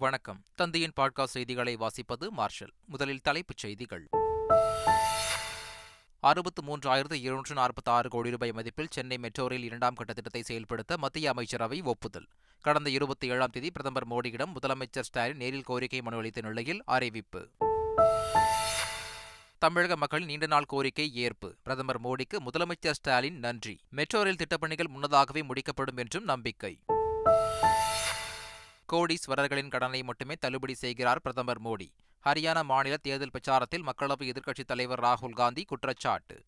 வணக்கம். தந்தையின் பாட்காஸ்ட் செய்திகளை வாசிப்பது மார்ஷல். முதலில் தலைப்புச் செய்திகள். அறுபத்து மூன்றாயிரத்து இருநூற்று நாற்பத்தி ஆறு கோடி ரூபாய் மதிப்பில் சென்னை மெட்ரோ ரயில் இரண்டாம் கட்ட திட்டத்தை செயல்படுத்த மத்திய அமைச்சரவை ஒப்புதல். கடந்த இருபத்தி ஏழாம் தேதி பிரதமர் மோடியிடம் முதலமைச்சர் ஸ்டாலின் நேரில் கோரிக்கை மனு அளித்த நிலையில் அறிவிப்பு. தமிழக மக்கள் நீண்ட நாள் கோரிக்கை ஏற்பு. பிரதமர் மோடிக்கு முதலமைச்சர் ஸ்டாலின் நன்றி. மெட்ரோ ரயில் திட்டப்பணிகள் முன்னதாகவே முடிக்கப்படும் என்றும் நம்பிக்கை. கோடீஸ்வரர்களின் கடனை மட்டுமே தள்ளுபடி செய்கிறார் பிரதமர் மோடி. ஹரியானா மாநில தேர்தல் பிரச்சாரத்தில் மக்களவை எதிர்க்கட்சித் தலைவர் ராகுல் காந்தி குற்றச்சாட்டு.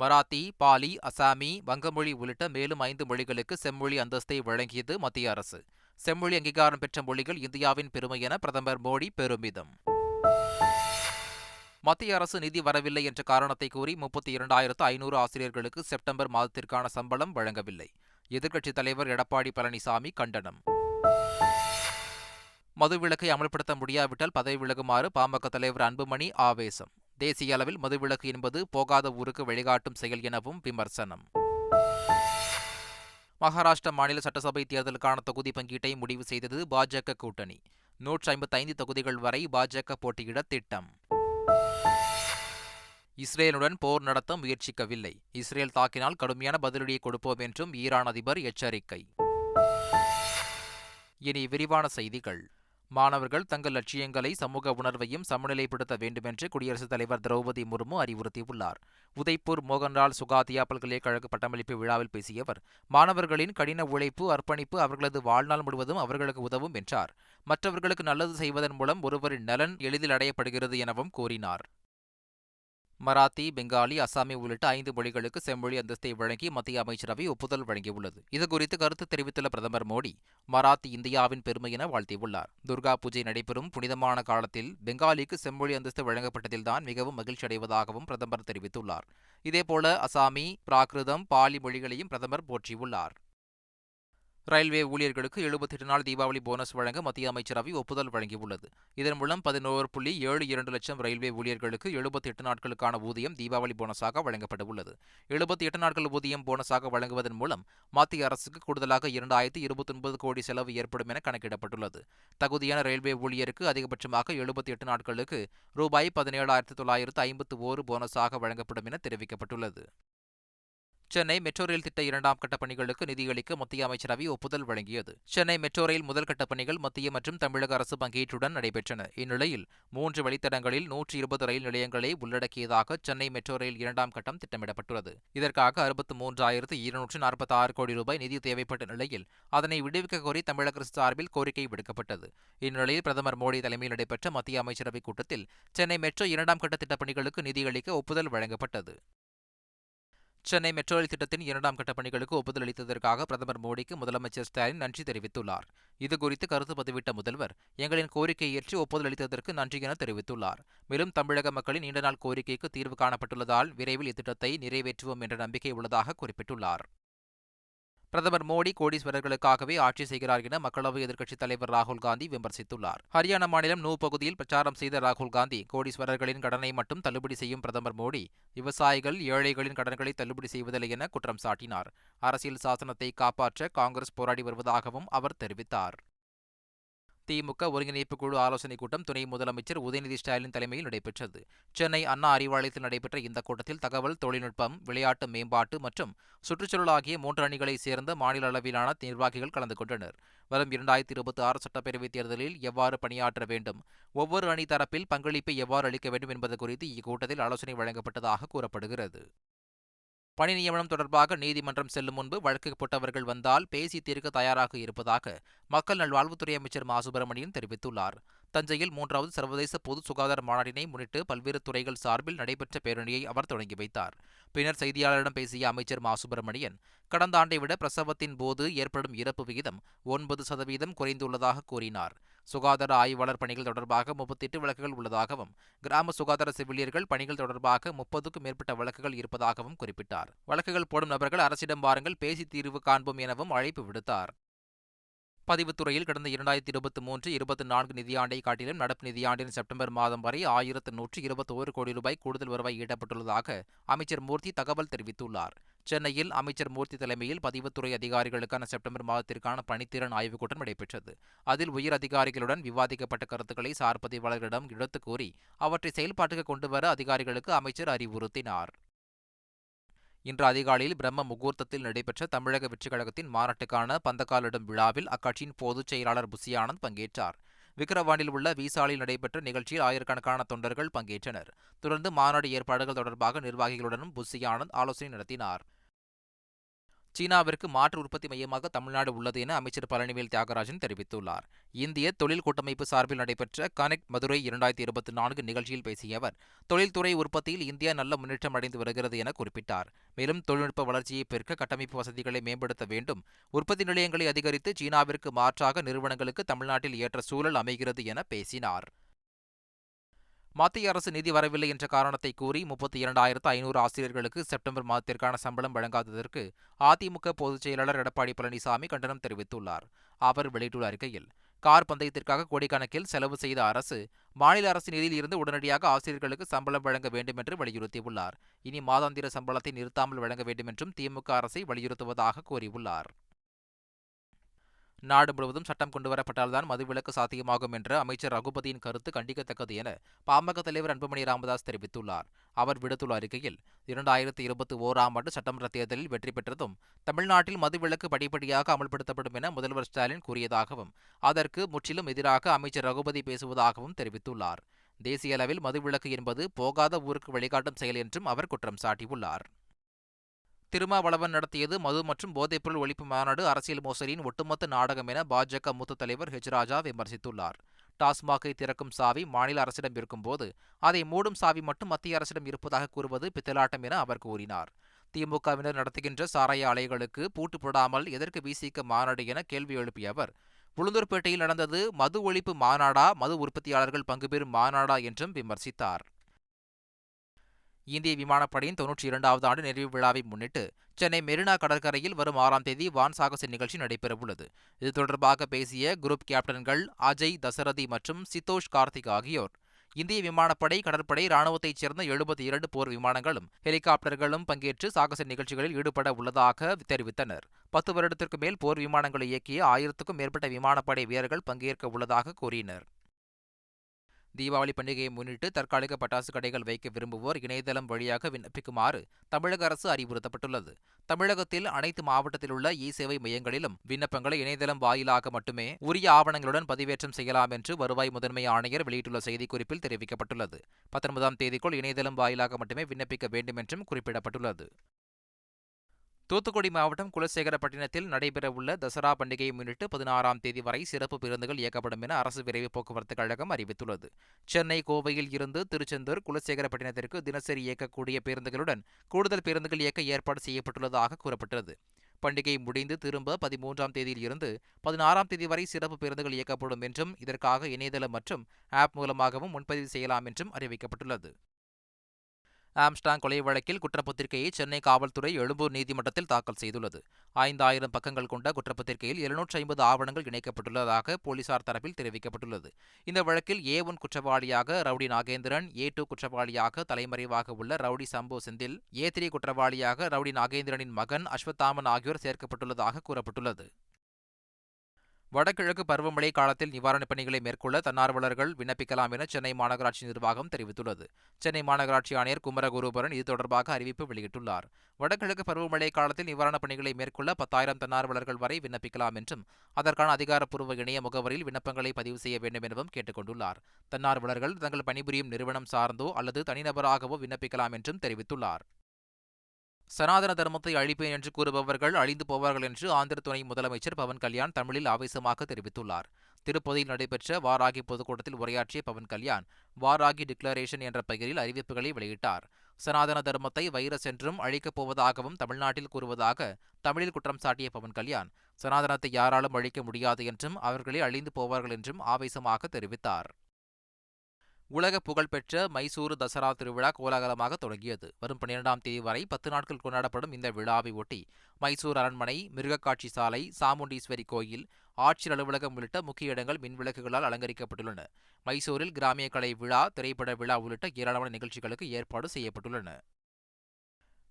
மராத்தி பாலி அசாமி வங்கமொழி உள்ளிட்ட மேலும் ஐந்து மொழிகளுக்கு செம்மொழி அந்தஸ்தை வழங்கியது மத்திய அரசு. செம்மொழி அங்கீகாரம் பெற்ற மொழிகள் இந்தியாவின் பெருமை என பிரதமர் மோடி பெருமிதம். மத்திய அரசு நிதி வரவில்லை என்ற காரணத்தை கூறி முப்பத்தி இரண்டாயிரத்து ஐநூறு ஆசிரியர்களுக்கு செப்டம்பர் மாதத்திற்கான சம்பளம் வழங்கவில்லை. எதிர்க்கட்சித் தலைவர் எடப்பாடி பழனிசாமி கண்டனம். மதுவிலக்கை அமல்படுத்த முடியாவிட்டால் பதவி விலகுமாறு பாமக தலைவர் அன்புமணி ஆவேசம். தேசிய அளவில் மதுவிலக்கு என்பது போகாத ஊருக்கு வழிகாட்டும் செயல் எனவும் விமர்சனம். மகாராஷ்டிரா மாநில சட்டசபை தேர்தலுக்கான தொகுதி பங்கீட்டை முடிவு செய்தது பாஜக கூட்டணி. நூற்றி ஐம்பத்தைந்து தொகுதிகள் வரை பாஜக போட்டியிட திட்டம். இஸ்ரேலுடன் போர் நடத்த முயற்சிக்கவில்லை. இஸ்ரேல் தாக்கினால் கடுமையான பதிலடியை கொடுப்போம் என்றும் ஈரான் அதிபர் எச்சரிக்கை. இனி விரிவான செய்திகள். மாணவர்கள் தங்கள் லட்சியங்களை சமூக உணர்வையும் சமநிலைப்படுத்த வேண்டுமென்று குடியரசுத் தலைவர் திரௌபதி முர்மு அறிவுறுத்தியுள்ளார். உதய்பூர் மோகன்லால் சுகாதியா பல்கலைக்கழக பட்டமளிப்பு விழாவில் பேசிய அவர் மாணவர்களின் கடின உழைப்பு அர்ப்பணிப்பு அவர்களது வாழ்நாள் முழுவதும் அவர்களுக்கு உதவும் என்றார். மற்றவர்களுக்கு நல்லது செய்வதன் மூலம் ஒருவரின் நலன் எளிதில் அடையப்படுகிறது எனவும் கூறினார். மராத்தி பெங்காலி அசாமி உள்ளிட்ட ஐந்து மொழிகளுக்கு செம்மொழி அந்தஸ்தை வழங்கி மத்திய அமைச்சரவை ஒப்புதல் வழங்கியுள்ளது. இதுகுறித்து கருத்து தெரிவித்துள்ள பிரதமர் மோடி மராத்தி இந்தியாவின் பெருமை என வாழ்த்தியுள்ளார். துர்கா பூஜை நடைபெறும் புனிதமான காலத்தில் பெங்காலிக்கு செம்மொழி அந்தஸ்து வழங்கப்பட்டதில்தான் மிகவும் மகிழ்ச்சி அடைவதாகவும் பிரதமர் தெரிவித்துள்ளார். இதேபோல அசாமி பிராகிருதம் பாலி மொழிகளையும் பிரதமர் போற்றியுள்ளார். ரயில்வே ஊழியர்களுக்கு எழுபத்தி எட்டு நாள் தீபாவளி போனஸ் வழங்க மத்திய அமைச்சரவை ஒப்புதல் வழங்கியுள்ளது. இதன் மூலம் பதினோரு புள்ளி ஏழு இரண்டு லட்சம் ரயில்வே ஊழியர்களுக்கு எழுபத்தி எட்டு நாட்களுக்கான ஊதியம் தீபாவளி போனஸாக வழங்கப்பட உள்ளது எழுபத்தி எட்டு நாட்கள் ஊதியம் போனஸாக வழங்குவதன் மூலம் மத்திய அரசுக்கு கூடுதலாக இரண்டாயிரத்தி இருபத்தி ஒன்பது கோடி செலவு ஏற்படும் என கணக்கிடப்பட்டுள்ளது. தகுதியான ரயில்வே ஊழியருக்கு அதிகபட்சமாக எழுபத்தி எட்டு நாட்களுக்கு ரூபாய் பதினேழாயிரத்து தொள்ளாயிரத்து ஐம்பத்து ஓரு போனஸாக வழங்கப்படும் என தெரிவிக்கப்பட்டுள்ளது. சென்னை மெட்ரோ ரயில் திட்ட இரண்டாம் கட்ட பணிகளுக்கு நிதியளிக்க மத்திய அமைச்சரவை ஒப்புதல் வழங்கியது. சென்னை மெட்ரோ ரயில் முதல் கட்ட பணிகள் மத்திய மற்றும் தமிழக அரசு பங்கீட்டுடன் நடைபெற்றன. இந்நிலையில் மூன்று வழித்தடங்களில் நூற்றி இருபது ரயில் நிலையங்களை உள்ளடக்கியதாக சென்னை மெட்ரோ ரயில் இரண்டாம் கட்டம் திட்டமிடப்பட்டுள்ளது. இதற்காக அறுபத்து மூன்றாயிரத்து இருநூற்று நாற்பத்தி ஆறு கோடி ரூபாய் நிதி தேவைப்பட்ட நிலையில் அதனை விடுவிக்க கோரி தமிழக அரசு சார்பில் கோரிக்கை விடுக்கப்பட்டது. இந்நிலையில் பிரதமர் மோடி தலைமையில் நடைபெற்ற மத்திய அமைச்சரவைக் கூட்டத்தில் சென்னை மெட்ரோ இரண்டாம் கட்ட திட்டப்பணிகளுக்கு நிதியளிக்க ஒப்புதல் வழங்கப்பட்டது. சென்னை மெட்ரோ ரயில் திட்டத்தின் இரண்டாம் கட்ட பணிகளுக்கு ஒப்புதல் அளித்ததற்காக பிரதமர் மோடிக்கு முதலமைச்சர் ஸ்டாலின் நன்றி தெரிவித்துள்ளார். இதுகுறித்து கருத்து பதிவிட்ட முதல்வர் எங்களின் கோரிக்கையை ஏற்று ஒப்புதல் அளித்ததற்கு நன்றி என தெரிவித்துள்ளார். மேலும் தமிழக மக்களின் நீண்ட நாள் கோரிக்கைக்கு தீர்வு காணப்பட்டுள்ளதால் விரைவில் இத்திட்டத்தை நிறைவேற்றுவோம் என்ற நம்பிக்கை உள்ளதாக குறிப்பிட்டுள்ளார். பிரதமர் மோடி கோடீஸ்வரர்களுக்காகவே ஆட்சி செய்கிறார் என மக்களவை எதிர்க்கட்சித் தலைவர் ராகுல் காந்தி விமர்சித்துள்ளார். ஹரியானா மாநிலம் நூ பகுதியில் பிரச்சாரம் செய்த ராகுல் காந்தி கோடீஸ்வரர்களின் கடனை மட்டும் தள்ளுபடி செய்யும் பிரதமர் மோடி விவசாயிகள் ஏழைகளின் கடன்களை தள்ளுபடி செய்வதில்லை என குற்றம் சாட்டினார். அரசியல் சாசனத்தை காப்பாற்ற காங்கிரஸ் போராடி வருவதாகவும் அவர் தெரிவித்தார். திமுக ஒருங்கிணைப்பு குழு ஆலோசனைக் கூட்டம் துணை முதலமைச்சர் உதயநிதி ஸ்டாலின் தலைமையில் நடைபெற்றது. சென்னை அண்ணா அறிவாலயத்தில் நடைபெற்ற இந்த கூட்டத்தில் தகவல் தொழில்நுட்பம் விளையாட்டு மேம்பாட்டு மற்றும் சுற்றுச்சூழல் ஆகிய மூன்று அணிகளைச் சேர்ந்த மாநில அளவிலான நிர்வாகிகள் கலந்து கொண்டனர். வரும் இரண்டாயிரத்தி இருபத்தி ஆறு சட்டப்பேரவைத் தேர்தலில் எவ்வாறு பணியாற்ற வேண்டும்? ஒவ்வொரு அணி தரப்பில் பங்களிப்பை எவ்வாறு அளிக்க வேண்டும் என்பது குறித்து இக்கூட்டத்தில் ஆலோசனை வழங்கப்பட்டதாக கூறப்படுகிறது. பணி நியமனம் தொடர்பாக நீதிமன்றம் செல்லும் முன்பு வழக்கு போட்டவர்கள் வந்தால் பேசி தீர்க்க தயாராக இருப்பதாக மக்கள் நல்வாழ்வுத்துறை அமைச்சர் மா. சுப்பிரமணியன் தெரிவித்துள்ளார். தஞ்சையில் மூன்றாவது சர்வதேச பொது சுகாதார மாநாட்டினை முன்னிட்டு பல்வேறு துறைகள் சார்பில் நடைபெற்ற பேரணியை அவர் தொடங்கி வைத்தார். பின்னர் செய்தியாளரிடம் பேசிய அமைச்சர் மா. சுப்பிரமணியன் கடந்த ஆண்டை விட பிரசவத்தின் போது ஏற்படும் இறப்பு விகிதம் ஒன்பது சதவீதம் குறைந்துள்ளதாக கூறினார். சுகாதார ஆய்வாளர் பணிகள் தொடர்பாக முப்பத்தி எட்டு வழக்குகள் உள்ளதாகவும் கிராம சுகாதார செவிலியர்கள் பணிகள் தொடர்பாக முப்பதுக்கும் மேற்பட்ட வழக்குகள் இருப்பதாகவும் குறிப்பிட்டார். வழக்குகள் போடும் நபர்கள் அரசிடம் வாருங்கள் பேசி தீர்வு காண்போம் எனவும் அழைப்பு விடுத்தார். பதிவுத்துறையில் கடந்த இரண்டாயிரத்தி இருபத்தி மூன்று இருபத்தி நான்கு நிதியாண்டை காட்டிலும் நடப்பு நிதியாண்டின் செப்டம்பர் மாதம் வரை ஆயிரத்து நூற்று இருபத்தோரு கோடி ரூபாய் கூடுதல் வருவாய் ஈட்டப்பட்டுள்ளதாக அமைச்சர் மூர்த்தி தகவல் தெரிவித்துள்ளார். சென்னையில் அமைச்சர் மூர்த்தி தலைமையில் பதிவுத்துறை அதிகாரிகளுக்கான செப்டம்பர் மாதத்திற்கான பணித்திறன் ஆய்வுக் கூட்டம் நடைபெற்றது. அதில் உயர் அதிகாரிகளுடன் விவாதிக்கப்பட்ட கருத்துக்களை சார் பதிவாளர்களிடம் கூறி அவற்றை செயல்பாட்டுக்கு கொண்டுவர அதிகாரிகளுக்கு அமைச்சர் அறிவுறுத்தினார். இன்று அதிகாலையில் பிரம்ம முகூர்த்தத்தில் நடைபெற்ற தமிழக வெற்றிக் கழகத்தின் மாநாட்டுக்கான பந்தக்காலிடும் விழாவில் அக்கட்சியின் பொதுச் செயலாளர் புசியானந்த் பங்கேற்றார். விக்கிரவாண்டில் உள்ள விசாலில் நடைபெற்ற நிகழ்ச்சியில் ஆயிரக்கணக்கான தொண்டர்கள் பங்கேற்றனர். தொடர்ந்து மாநாடு ஏற்பாடுகள் தொடர்பாக நிர்வாகிகளுடனும் புஸ்ஸி ஆனந்த் ஆலோசனை நடத்தினார். சீனாவிற்கு மாற்று உற்பத்தி மையமாக தமிழ்நாடு உள்ளது என அமைச்சர் பழனிவேல் தியாகராஜன் தெரிவித்துள்ளார். இந்திய தொழில் கூட்டமைப்பு சார்பில் நடைபெற்ற கனெக்ட் மதுரை இரண்டாயிரத்தி இருபத்தி நான்கு நிகழ்ச்சியில் பேசிய அவர் தொழில்துறை உற்பத்தியில் இந்தியா நல்ல முன்னேற்றம் அடைந்து வருகிறது என குறிப்பிட்டார். மேலும் தொழில்நுட்ப வளர்ச்சியை பெருக்க கட்டமைப்பு வசதிகளை மேம்படுத்த வேண்டும். உற்பத்தி நிலையங்களை அதிகரித்து சீனாவிற்கு மாற்றாக நிறுவனங்களுக்கு தமிழ்நாட்டில் ஏற்ற சூழல் அமைகிறது என பேசினார். மத்திய அரசு நிதி வரவில்லை என்ற காரணத்தை கூறி முப்பத்தி இரண்டாயிரத்து ஐநூறு ஆசிரியர்களுக்கு செப்டம்பர் மாதத்திற்கான சம்பளம் வழங்காததற்கு அதிமுக பொதுச் செயலாளர் எடப்பாடி பழனிசாமி கண்டனம் தெரிவித்துள்ளார். அவர் வெளியிட்டுள்ள அறிக்கையில் கார் பந்தயத்திற்காக கோடிக்கணக்கில் செலவு செய்த அரசு மாநில அரசு நிதியில் இருந்து உடனடியாக ஆசிரியர்களுக்கு சம்பளம் வழங்க வேண்டும் என்று வலியுறுத்தியுள்ளார். இனி மாதாந்திர சம்பளத்தை நிறுத்தாமல் வழங்க வேண்டும் என்றும் திமுக அரசை வலியுறுத்துவதாக கூறியுள்ளார். நாடு முழுவதும் சட்டம் கொண்டுவரப்பட்டால்தான் மதுவிலக்கு சாத்தியமாகும் என்ற அமைச்சர் ரகுபதியின் கருத்து கண்டிக்கத்தக்கது என பாமக தலைவர் அன்புமணி ராமதாஸ் தெரிவித்துள்ளார். அவர் விடுத்துள்ள அறிக்கையில் இரண்டாயிரத்தி இருபத்தி ஓராம் ஆண்டு சட்டமன்ற தேர்தலில் வெற்றி பெற்றதும் தமிழ்நாட்டில் மதுவிலக்கு படிப்படியாக அமல்படுத்தப்படும் என முதல்வர் ஸ்டாலின் கூறியதாகவும் அதற்கு முற்றிலும் எதிராக அமைச்சர் ரகுபதி பேசுவதாகவும் தெரிவித்துள்ளார். தேசிய அளவில் மதுவிலக்கு என்பது போகாத ஊருக்கு வழிகாட்டும் செயல் என்றும் அவர் குற்றம் சாட்டியுள்ளார். திருமாவளவன் நடத்தியது மது மற்றும் போதைப்பொருள் ஒழிப்பு மாநாடு அரசியல் மோசடியின் ஒட்டுமொத்த நாடகம் என பாஜக மூத்த தலைவர் ஹெச் ராஜா விமர்சித்துள்ளார். டாஸ்மாகை திறக்கும் சாவி மாநில அரசிடம் இருக்கும்போது அதை மூடும் சாவி மட்டும் மத்திய அரசிடம் இருப்பதாக கூறுவது பித்தலாட்டம் என அவர் கூறினார். திமுகவினர் நடத்துகின்ற சாராய ஆலைகளுக்கு பூட்டு போடாமல் எதற்கு விசிக்க மாநாடு என கேள்வி எழுப்பிய அவர் உளுந்தூர்பேட்டையில் நடந்தது மது ஒழிப்பு மாநாடா? மது உற்பத்தியாளர்கள் பங்குபெறும் மாநாடா? என்றும் விமர்சித்தார். இந்திய விமானப்படையின் தொன்னூற்றி இரண்டாவது ஆண்டு நிறைவு விழாவை முன்னிட்டு சென்னை மெரினா கடற்கரையில் வரும் ஆறாம் தேதி வான் சாகச நிகழ்ச்சி நடைபெறவுள்ளது. இது தொடர்பாக பேசிய குரூப் கேப்டன்கள் அஜய் தசரதி மற்றும் சித்தோஷ் கார்த்திக் ஆகியோர். இந்திய விமானப்படை கடற்படை ராணுவத்தைச் சேர்ந்த எழுபத்தி இரண்டு போர் விமானங்களும் ஹெலிகாப்டர்களும் பங்கேற்று சாகச நிகழ்ச்சிகளில் ஈடுபட உள்ளதாக தெரிவித்தனர். பத்து வருடத்திற்கு மேல் போர் விமானங்களை இயக்கிய ஆயிரத்துக்கும் மேற்பட்ட விமானப்படை வீரர்கள் பங்கேற்க உள்ளதாக கூறினர். தீபாவளி பண்டிகையை முன்னிட்டு தற்காலிக பட்டாசு கடைகள் வைக்க விரும்புவோர் இணையதளம் வழியாக விண்ணப்பிக்குமாறு தமிழக அரசு அறிவுறுத்தப்பட்டுள்ளது. தமிழகத்தில் அனைத்து மாவட்டத்தில் உள்ள இ சேவை மையங்களிலும் விண்ணப்பங்களை இணையதளம் வாயிலாக மட்டுமே உரிய ஆவணங்களுடன் பதிவேற்றம் செய்யலாம் என்று வருவாய் முதன்மை ஆணையர் வெளியிட்டுள்ள செய்திக்குறிப்பில் தெரிவிக்கப்பட்டுள்ளது. பத்தொன்பதாம் தேதிக்குள் இணையதளம் வாயிலாக மட்டுமே விண்ணப்பிக்க வேண்டும் என்றும் குறிப்பிடப்பட்டுள்ளது. தூத்துக்குடி மாவட்டம் குலசேகரப்பட்டினத்தில் நடைபெறவுள்ள தசரா பண்டிகையை முன்னிட்டு பதினாறாம் தேதி வரை சிறப்பு பேருந்துகள் இயக்கப்படும் என அரசு விரைவு போக்குவரத்து கழகம் அறிவித்துள்ளது. சென்னை கோவையில் இருந்து திருச்செந்தூர் குலசேகரப்பட்டினத்திற்கு தினசரி இயக்கக்கூடிய பேருந்துகளுடன் கூடுதல் பேருந்துகள் இயக்க ஏற்பாடு செய்யப்பட்டுள்ளதாக கூறப்பட்டது பண்டிகை முடிந்து திரும்ப பதிமூன்றாம் தேதியில் இருந்து பதினாறாம் தேதி வரை சிறப்பு பேருந்துகள் இயக்கப்படும் என்றும் இதற்காக இணையதளம் மற்றும் ஆப் மூலமாகவும் முன்பதிவு செய்யலாம் என்றும் அறிவிக்கப்பட்டுள்ளது. ஆம்ஸ்டாங் கொலை வழக்கில் குற்றப்பத்திரிகையை சென்னை காவல்துறை எழும்பூர் நீதிமன்றத்தில் தாக்கல் செய்துள்ளது. ஐந்தாயிரம் பக்கங்கள் கொண்ட குற்றப்பத்திரிகையில் எழுநூற்றி ஐம்பது ஆவணங்கள் இணைக்கப்பட்டுள்ளதாக போலீசார் தரப்பில் தெரிவிக்கப்பட்டுள்ளது. இந்த வழக்கில் ஏ ஒன் குற்றவாளியாக ரவுடி நாகேந்திரன் ஏ டூ குற்றவாளியாக தலைமறைவாக உள்ள rowdy Sambo Senthil A three குற்றவாளியாக ரவுடி நாகேந்திரனின் மகன் அஸ்வத்தாமன் ஆகியோர் சேர்க்கப்பட்டுள்ளதாக கூறப்பட்டுள்ளது. வடகிழக்கு பருவமழை காலத்தில் நிவாரணப் பணிகளை மேற்கொள்ள தன்னார்வலர்கள் விண்ணப்பிக்கலாம் என சென்னை மாநகராட்சி நிர்வாகம் தெரிவித்துள்ளது. சென்னை மாநகராட்சி ஆணையர் குமரகுருபரன் இது தொடர்பாக அறிவிப்பு வெளியிட்டுள்ளார். வடகிழக்கு பருவமழை காலத்தில் நிவாரணப் பணிகளை மேற்கொள்ள பத்தாயிரம் தன்னார்வலர்கள் வரை விண்ணப்பிக்கலாம் என்றும் அதற்கான அதிகாரப்பூர்வ இணைய முகவரியில் விண்ணப்பங்களை பதிவு செய்ய வேண்டும் எனவும் கேட்டுக் கொண்டுள்ளார். தன்னார்வலர்கள் தங்கள் பணிபுரியும் நிறுவனம் சார்ந்தோ அல்லது தனிநபராகவோ விண்ணப்பிக்கலாம் என்றும் தெரிவித்துள்ளார். சனாதன தர்மத்தை அழிப்பேன் என்று கூறுபவர்கள் அழிந்து போவார்கள் என்று ஆந்திர துணை முதலமைச்சர் பவன் கல்யாண் தமிழில் ஆவேசமாக தெரிவித்துள்ளார். திருப்பதியில் நடைபெற்ற வாராகி பொதுக்கூட்டத்தில் உரையாற்றிய பவன் கல்யாண் வாராகி டிக்ளரேஷன் என்ற பெயரில் அறிவிப்புகளை வெளியிட்டார். சனாதன தர்மத்தை வைரஸ் என்றும் அழிக்கப் போவதாகவும் தமிழ்நாட்டில் கூறுவதாக தமிழில் குற்றம் சாட்டிய பவன் கல்யாண் சனாதனத்தை யாராலும் அழிக்க முடியாது என்றும் அவர்களே அழிந்து போவார்கள் என்றும் ஆவேசமாக தெரிவித்தார். உலக புகழ்பெற்ற மைசூரு தசரா திருவிழா கோலாகலமாக தொடங்கியது. வரும் பன்னிரெண்டாம் தேதி வரை பத்து நாட்கள் கொண்டாடப்படும் இந்த விழாவை ஒட்டி மைசூர் அரண்மனை மிருகக்காட்சி சாலை சாமுண்டீஸ்வரி கோயில் ஆட்சியர் அலுவலகம் உள்ளிட்ட முக்கிய இடங்கள் மின்விளக்குகளால் அலங்கரிக்கப்பட்டுள்ளன. மைசூரில் கிராமிய கலை விழா திரைப்பட விழா உள்ளிட்ட ஏராளமான நிகழ்ச்சிகளுக்கு ஏற்பாடு செய்யப்பட்டுள்ளன.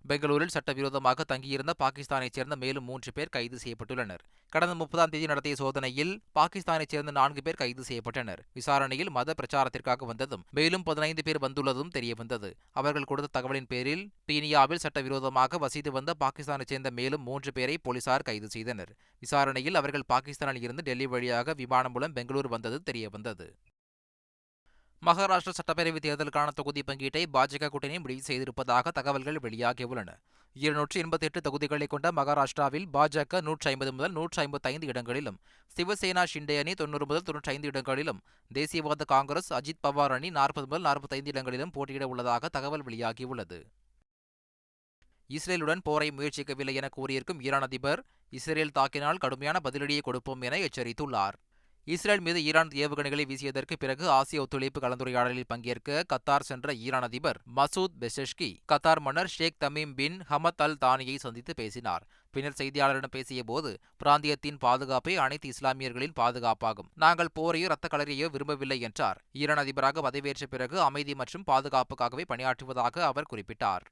பெங்களூரில் சட்டவிரோதமாக தங்கியிருந்த பாகிஸ்தானைச் சேர்ந்த மேலும் மூன்று பேர் கைது செய்யப்பட்டுள்ளனர். கடந்த முப்பதாம் தேதி நடத்திய சோதனையில் பாகிஸ்தானைச் சேர்ந்த நான்கு பேர் கைது செய்யப்பட்டனர். விசாரணையில் மத பிரச்சாரத்திற்காக வந்ததும் மேலும் பதினைந்து பேர் வந்துள்ளதும் தெரியவந்தது. அவர்கள் கொடுத்த தகவலின் பேரில் பீனியாவில் சட்டவிரோதமாக வசித்து வந்த பாகிஸ்தானைச் சேர்ந்த மேலும் மூன்று பேரை போலீசார் கைது செய்தனர். விசாரணையில் அவர்கள் பாகிஸ்தானில் இருந்து டெல்லி வழியாக விமானம் மூலம் பெங்களூர் வந்தது தெரியவந்தது. மகாராஷ்டிரா சட்டப்பேரவைத் தேர்தலுக்கான தொகுதி பங்கீட்டை பாஜக கூட்டணி முடிவு செய்திருப்பதாக தகவல்கள் வெளியாகியுள்ளன. இருநூற்றி எண்பத்தி எட்டு தொகுதிகளை கொண்ட மகாராஷ்டிராவில் பாஜக நூற்றி ஐம்பது முதல் நூற்றி ஐம்பத்தி ஐந்து இடங்களிலும் சிவசேனா ஷிண்டே அணி தொன்னூறு முதல் தொன்னூற்றி ஐந்து இடங்களிலும் தேசியவாத காங்கிரஸ் அஜித் பவார் அணி நாற்பது முதல் நாற்பத்தைந்து இடங்களிலும் போட்டியிட உள்ளதாக தகவல் வெளியாகியுள்ளது. இஸ்ரேலுடன் போரை முயற்சிக்கவில்லை என கூறியிருக்கும் ஈரான் அதிபர் இஸ்ரேல் தாக்கினால் கடுமையான பதிலடியை கொடுப்போம் என எச்சரித்துள்ளார். இஸ்ரேல் மீது ஈரான் ஏவுகணைகளை வீசியதற்கு பிறகு ஆசிய ஒத்துழைப்பு கலந்துரையாடலில் பங்கேற்க கத்தார் சென்ற ஈரான் அதிபர் மசூத் பெசஷ்கி கத்தார் மன்னர் Sheikh Tamim bin Hamad Al தானியை சந்தித்து பேசினார். பின்னர் செய்தியாளரிடம் பேசிய போது பிராந்தியத்தின் பாதுகாப்பே அனைத்து இஸ்லாமியர்களின் பாதுகாப்பாகும். நாங்கள் போரையோ ரத்த கலரையோ விரும்பவில்லை என்றார். ஈரான் அதிபராக பதவியேற்ற பிறகு அமைதி மற்றும் பாதுகாப்புக்காகவே பணியாற்றுவதாக அவர் குறிப்பிட்டார்.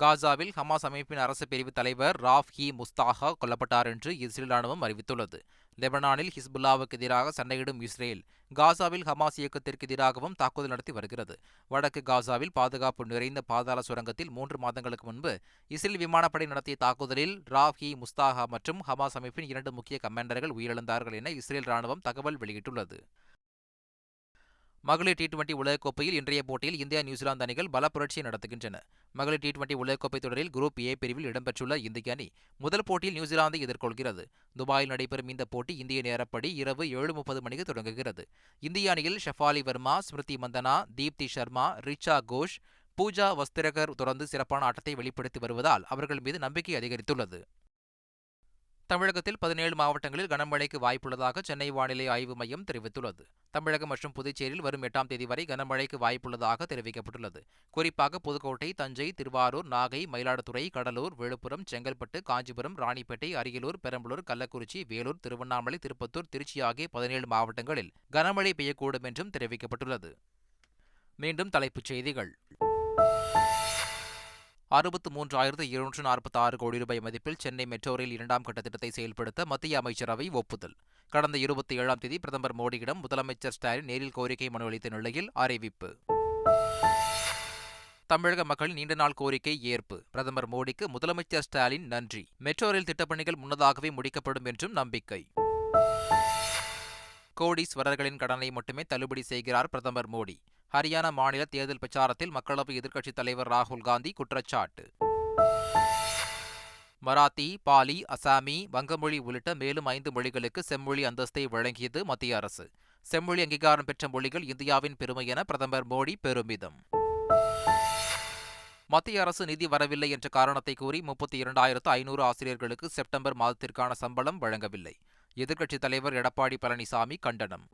காசாவில் ஹமாஸ் அமைப்பின் அரசு பிரிவு தலைவர் ராஃப் ஹி முஸ்தாகா கொல்லப்பட்டார் என்று இஸ்ரேல் ராணுவம் அறிவித்துள்ளது. லெபனானில் ஹிஸ்புல்லாவுக்கு எதிராக சண்டையிடும் இஸ்ரேல் காசாவில் ஹமாஸ் இயக்கத்திற்கு எதிராகவும் தாக்குதல் நடத்தி வருகிறது. வடக்கு காசாவில் பாதுகாப்பு நிறைந்த பாதாள சுரங்கத்தில் மூன்று மாதங்களுக்கு முன்பு இஸ்ரேல் விமானப்படை நடத்திய தாக்குதலில் ராவ் ஹி முஸ்தாஹா மற்றும் ஹமாஸ் அமைப்பின் இரண்டு முக்கிய கமாண்டர்கள் உயிரிழந்தார்கள் என இஸ்ரேல் ராணுவம் தகவல் வெளியிட்டுள்ளது. மகளிர் டி டுவெண்டி உலகக்கோப்பையில் இன்றைய போட்டியில் இந்தியா நியூசிலாந்து அணிகள் பல புரட்சியை நடத்துகின்றன. மகளிர் டி டுவெண்டி உலகக்கோப்பை தொடரில் குரூப் ஏ பிரிவில் இடம்பெற்றுள்ள இந்திய அணி முதல் போட்டியில் நியூசிலாந்தை எதிர்கொள்கிறது. துபாயில் நடைபெறும் இந்த போட்டி இந்திய நேரப்படி இரவு ஏழு முப்பது மணிக்கு தொடங்குகிறது. இந்திய அணியில் ஷஃபாலி வர்மா ஸ்மிருதி மந்தனா தீப்தி சர்மா ரிச்சா கோஷ் பூஜா வஸ்திரகர் தொடர்ந்து சிறப்பான ஆட்டத்தை வெளிப்படுத்தி வருவதால் அவர்கள் மீது நம்பிக்கை அதிகரித்துள்ளது. தமிழகத்தில் பதினேழு மாவட்டங்களில் கனமழைக்கு வாய்ப்புள்ளதாக சென்னை வானிலை ஆய்வு மையம் தெரிவித்துள்ளது. தமிழகம் மற்றும் புதுச்சேரியில் வரும் எட்டாம் தேதி வரை கனமழைக்கு வாய்ப்புள்ளதாக தெரிவிக்கப்பட்டுள்ளது. குறிப்பாக புதுக்கோட்டை தஞ்சை திருவாரூர் நாகை மயிலாடுதுறை கடலூர் விழுப்புரம் செங்கல்பட்டு காஞ்சிபுரம் ராணிப்பேட்டை அரியலூர் பெரம்பலூர் கள்ளக்குறிச்சி வேலூர் திருவண்ணாமலை திருப்பத்தூர் திருச்சி ஆகிய பதினேழு மாவட்டங்களில் கனமழை பெய்யக்கூடும் என்றும் தெரிவிக்கப்பட்டுள்ளது. மீண்டும் தலைப்புச் செய்திகள். அறுபத்து மூன்றாயிரத்து இருநூற்று நாற்பத்தி ஆறு கோடி ரூபாய் மதிப்பில் சென்னை மெட்ரோ ரயில் இரண்டாம் கட்ட திட்டத்தை செயல்படுத்த மத்திய அமைச்சரவை ஒப்புதல். கடந்த இருபத்தி ஏழாம் தேதி பிரதமர் மோடியிடம் முதலமைச்சர் ஸ்டாலின் நேரில் கோரிக்கை மனு அளித்த நிலையில் அறிவிப்பு. தமிழக மக்களின் நீண்ட நாள் கோரிக்கை ஏற்பு. பிரதமர் மோடிக்கு முதலமைச்சர் ஸ்டாலின் நன்றி. மெட்ரோ ரயில் திட்டப்பணிகள் முன்னதாகவே முடிக்கப்படும் என்றும் நம்பிக்கை. கோடீஸ்வரர்களின் கடனை மட்டுமே தள்ளுபடி செய்கிறார் பிரதமர் மோடி. ஹரியானா மாநில தேர்தல் பிரச்சாரத்தில் மக்களவை எதிர்க்கட்சித் தலைவர் ராகுல் காந்தி குற்றச்சாட்டு. மராத்தி பாலி அசாமி வங்கமொழி உள்ளிட்ட மேலும் ஐந்து மொழிகளுக்கு செம்மொழி அந்தஸ்தை வழங்கியது மத்திய அரசு. செம்மொழி அங்கீகாரம் பெற்ற மொழிகள் இந்தியாவின் பெருமை என பிரதமர் மோடி பெருமிதம். மத்திய அரசு நிதி வரவில்லை என்ற காரணத்தை கூறி முப்பத்தி இரண்டாயிரத்து ஐநூறு ஆசிரியர்களுக்கு செப்டம்பர் மாதத்திற்கான சம்பளம் வழங்கவில்லை. எதிர்க்கட்சித் தலைவர் எடப்பாடி பழனிசாமி கண்டனம்.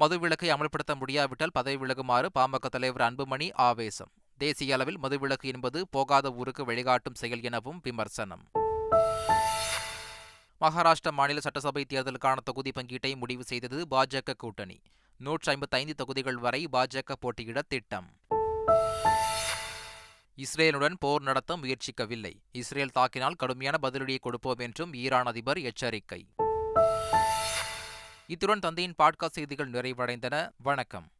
மதுவிலக்கை அமல்படுத்த முடியாவிட்டால் பதவி விலகுமாறு பாமக தலைவர் அன்புமணி ஆவேசம். தேசிய அளவில் மதுவிலக்கு என்பது போகாத ஊருக்கு வழிகாட்டும் செயல் எனவும் விமர்சனம். மகாராஷ்டிரா மாநில சட்டசபை தேர்தலுக்கான தொகுதி பங்கீட்டை முடிவு செய்தது பாஜக கூட்டணி. நூற்றி ஐம்பத்தைந்து தொகுதிகள் வரை பாஜக போட்டியிட திட்டம். இஸ்ரேலுடன் போர் நடத்த முயற்சிக்கவில்லை. இஸ்ரேல் தாக்கினால் கடுமையான பதிலடியை கொடுப்போம் என்றும் ஈரான் அதிபர் எச்சரிக்கை. இத்துடன் தந்தையின் பாட்காஸ்ட் செய்திகள் நிறைவடைந்தன. வணக்கம்.